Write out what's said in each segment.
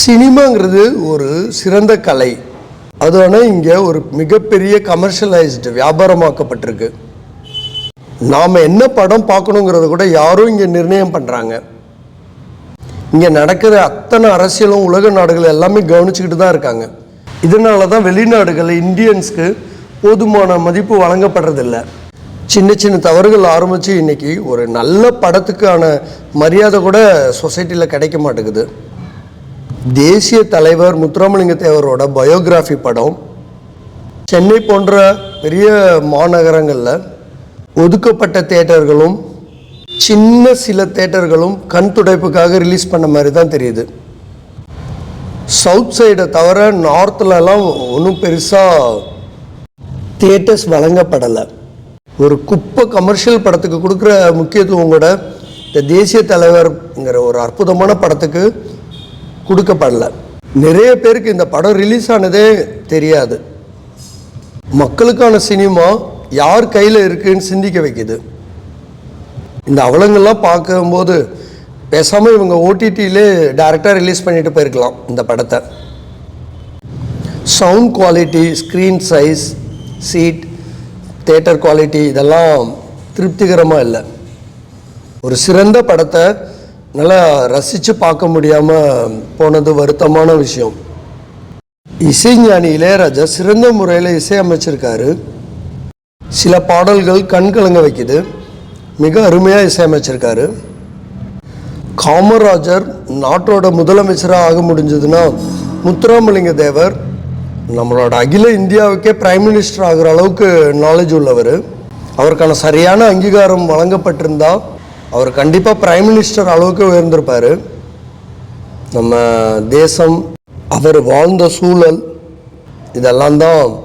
சினிமாங்கிறது ஒரு சிறந்த கலை. அது ஆனால் இங்கே ஒரு மிகப்பெரிய கமர்ஷியலைஸ்டு வியாபாரமாக்கப்பட்டிருக்கு. நாம் என்ன படம் பார்க்கணுங்கிறத கூட யாரும் இங்கே நிர்ணயம் பண்ணுறாங்க இங்கே நடக்கிற அத்தனை அரசியலும் உலக நாடுகள் எல்லாமே கவனிச்சுக்கிட்டு தான் இருக்காங்க. இதனால தான் வெளிநாடுகள் இந்தியன்ஸ்க்கு போதுமான மதிப்பு வழங்கப்படுறதில்ல. சின்ன சின்ன தவறுகள் ஆரம்பித்து இன்னைக்கு ஒரு நல்ல படத்துக்கான மரியாதை கூட சொசைட்டியில் கிடைக்க மாட்டேங்குது. தேசிய தலைவர் முத்துராமலிங்க தேவரோட பயோகிராஃபி படம் சென்னை போன்ற பெரிய மாநகரங்களில் ஒதுக்கப்பட்ட தேட்டர்களும் சின்ன சில தேட்டர்களும் கண் துடைப்புக்காக ரிலீஸ் பண்ண மாதிரி தான் தெரியுது. சவுத் சைடை தவிர நார்த்துலலாம் ஒன்றும் பெருசாக தேட்டர்ஸ் வழங்கப்படலை. ஒரு குப்பை கமர்ஷியல் படத்துக்கு கொடுக்குற முக்கியத்துவம் கூட இந்த தேசிய தலைவர்ங்கிற ஒரு அற்புதமான படத்துக்கு கொடுக்கப்படல. நிறைய பேருக்கு இந்த படம் ரிலீஸ் ஆனதே தெரியாது. மக்களுக்கான சினிமா யார் கையில் இருக்குன்னு சிந்திக்க வைக்குது. இந்த அவலங்கள்லாம் பார்க்கும்போது பேசாமல் இவங்க ஓடிடியிலே டேரெக்டாக ரிலீஸ் பண்ணிட்டு போயிருக்கலாம் இந்த படத்தை. Sound quality screen size seat theatre quality இதெல்லாம் திருப்திகரமாக இல்லை. ஒரு சிறந்த படத்தை நல்லா ரசித்து பார்க்க முடியாமல் போனது வருத்தமான விஷயம். இசைஞானி இளையராஜா சிறந்த முறையில் இசையமைச்சிருக்காரு சில பாடல்கள் கண் கலங்க வைக்குது. மிக அருமையாக இசையமைச்சிருக்காரு காமராஜர் நாட்டோட முதலமைச்சராக ஆக முடிஞ்சதுன்னா முத்துராமலிங்க தேவர் நம்மளோட அகில இந்தியாவுக்கே பிரைம் மினிஸ்டர் ஆகிற அளவுக்கு நாலேஜ் உள்ளவர். அவருக்கான சரியான அங்கீகாரம் வழங்கப்பட்டிருந்தா அவர் கண்டிப்பாக பிரைம் மினிஸ்டர் அளவுக்கு உயர்ந்திருப்பார். நம்ம தேசம் அவர் வாழ்ந்த சூழல் இதெல்லாம் தான்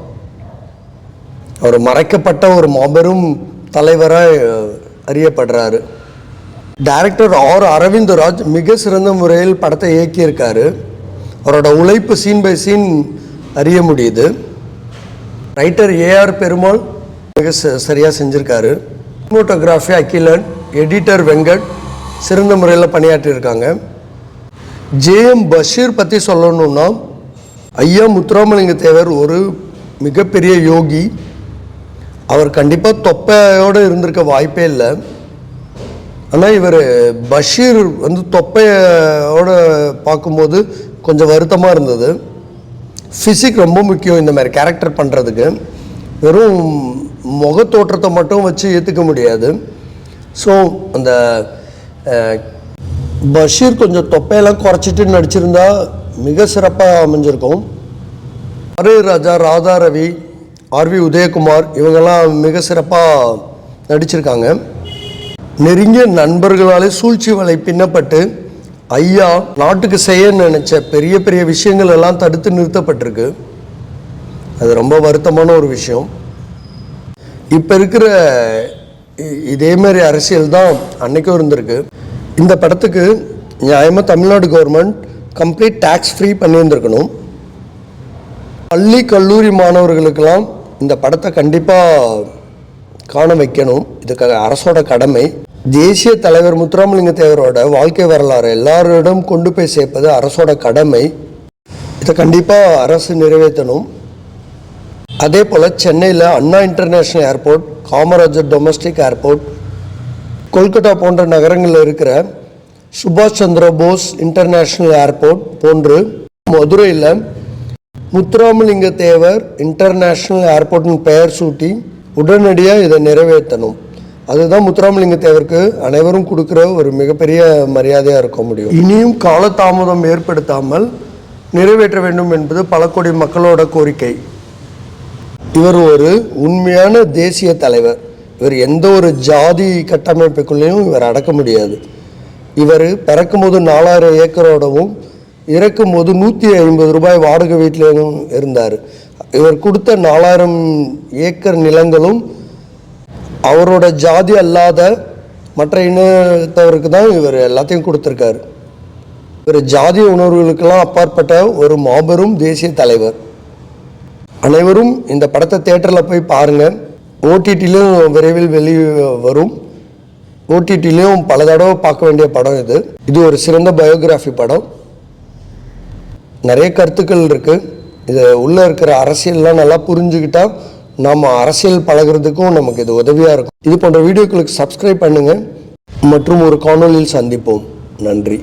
அவர் மறைக்கப்பட்ட ஒரு மாபெரும் தலைவராக அறியப்படுறாரு. டைரக்டர் ஆர் அரவிந்தராஜ் மிக சிறந்த முறையில் படத்தை இயக்கியிருக்காரு. அவரோட உழைப்பு சீன் பை சீன் அறிய முடியுது. ரைட்டர் ஏஆர் பெருமாள் மிக ச- செஞ்சுருக்காரு. ஃபோட்டோகிராஃபி அகிலன் எடிட்டர் வெங்கட் சிறந்த முறையில் பணியாற்றியிருக்காங்க. ஜேஎம் பஷீர் பற்றி சொல்லணும்னா ஐயா முத்துராமலிங்க தேவர் ஒரு மிகப்பெரிய யோகி. அவர் கண்டிப்பாக தொப்பையோடு இருந்திருக்க வாய்ப்பே இல்லை. ஆனால் இவர் பஷீர் வந்து தொப்பையோட பார்க்கும்போது கொஞ்சம் வருத்தமாக இருந்தது. ஃபிசிக் ரொம்ப முக்கியம் இந்த மாதிரி கேரக்டர் பண்ணுறதுக்கு வெறும் முகத்தோற்றத்தை மட்டும் வச்சு ஏற்றுக்க முடியாது. ஸோ அந்த பஷீர் கொஞ்சம் தொப்பையெல்லாம் குறைச்சிட்டு நடிச்சிருந்தா மிக சிறப்பாக அமைஞ்சிருக்கும். அரே ராஜா ராதா ரவி ஆர்வி உதயகுமார் இவங்கெல்லாம் மிக சிறப்பாக நடிச்சிருக்காங்க. நெருங்கிய நண்பர்களாலே சூழ்ச்சி வலை பின்னப்பட்டு ஐயா நாட்டுக்கு செய்ய நினச்ச பெரிய பெரிய விஷயங்கள் எல்லாம் தடுத்து நிறுத்தப்பட்டிருக்கு. அது ரொம்ப வருத்தமான ஒரு விஷயம். இப்போ இருக்கிற இ- இதே மாதிரி அரசியல் தான் அன்னைக்கும் இருந்திருக்கு. இந்த படத்துக்கு நியாயமாக Tamil Nadu government complete tax free பண்ணியிருந்துருக்கணும். பள்ளி கல்லூரி மாணவர்களுக்கெல்லாம் இந்த படத்தை கண்டிப்பாக காண வைக்கணும். இதுக்காக அரசோட கடமை. தேசிய தலைவர் முத்துராமலிங்க தேவரோட வாழ்க்கை வரலாறு எல்லாரிடம் கொண்டு போய் சேர்ப்பது அரசோட கடமை. இதை கண்டிப்பாக அரசு நிறைவேற்றணும். அதே போல் சென்னையில் Anna international airport Kamarajar domestic airport Kolkata போன்ற நகரங்களில் இருக்கிற சுபாஷ் சந்திர போஸ் இன்டர்நேஷ்னல் ஏர்போர்ட் போன்று மதுரையில் முத்துராமலிங்க தேவர் இன்டர்நேஷ்னல் ஏர்போர்ட்டின் பெயர் சூட்டி உடனடியாக இதை நிறைவேற்றணும். அதுதான் முத்துராமலிங்க தேவருக்கு அனைவரும் கொடுக்குற ஒரு மிகப்பெரிய மரியாதையாக இருக்க முடியும். இனியும் காலதாமதம் ஏற்படுத்தாமல் நிறைவேற்ற வேண்டும் என்பது பல கோடி மக்களோட கோரிக்கை. இவர் ஒரு உண்மையான தேசிய தலைவர். இவர் எந்த ஒரு ஜாதி கட்டமைப்புக்குள்ளேயும் இவர் அடக்க முடியாது. இவர் பிறக்கும்போது நாலாயிரம் ஏக்கரோடவும் இறக்கும்போது நூற்றி ஐம்பது ரூபாய் வாடகை வீட்டிலும் இருந்தார். இவர் கொடுத்த நாலாயிரம் ஏக்கர் நிலங்களும் அவரோட ஜாதி அல்லாத மற்ற இனத்தவருக்கு தான் இவர் எல்லாத்தையும் கொடுத்துருக்காரு. இவர் ஜாதி உணர்வுகளுக்கெல்லாம் அப்பாற்பட்ட ஒரு மாபெரும் தேசிய தலைவர். அனைவரும் இந்த படத்தை தேட்டரில் போய் பாருங்கள் ஓடிடிலையும் விரைவில் வெளி வரும். ஓடிடிலையும் பல தடவை பார்க்க வேண்டிய படம் இது. இது ஒரு சிறந்த பயோகிராஃபி படம். நிறைய கருத்துக்கள் இருக்குது இது உள்ளே இருக்கிற அரசியல்லாம் நல்லா புரிஞ்சுக்கிட்டால் நாம் அரசியல் பழகுறதுக்கும் நமக்கு இது உதவியாக இருக்கும். இது போன்ற வீடியோக்களுக்கு சப்ஸ்கிரைப் பண்ணுங்கள் மற்றும் ஒரு காணொலியில் சந்திப்போம். நன்றி.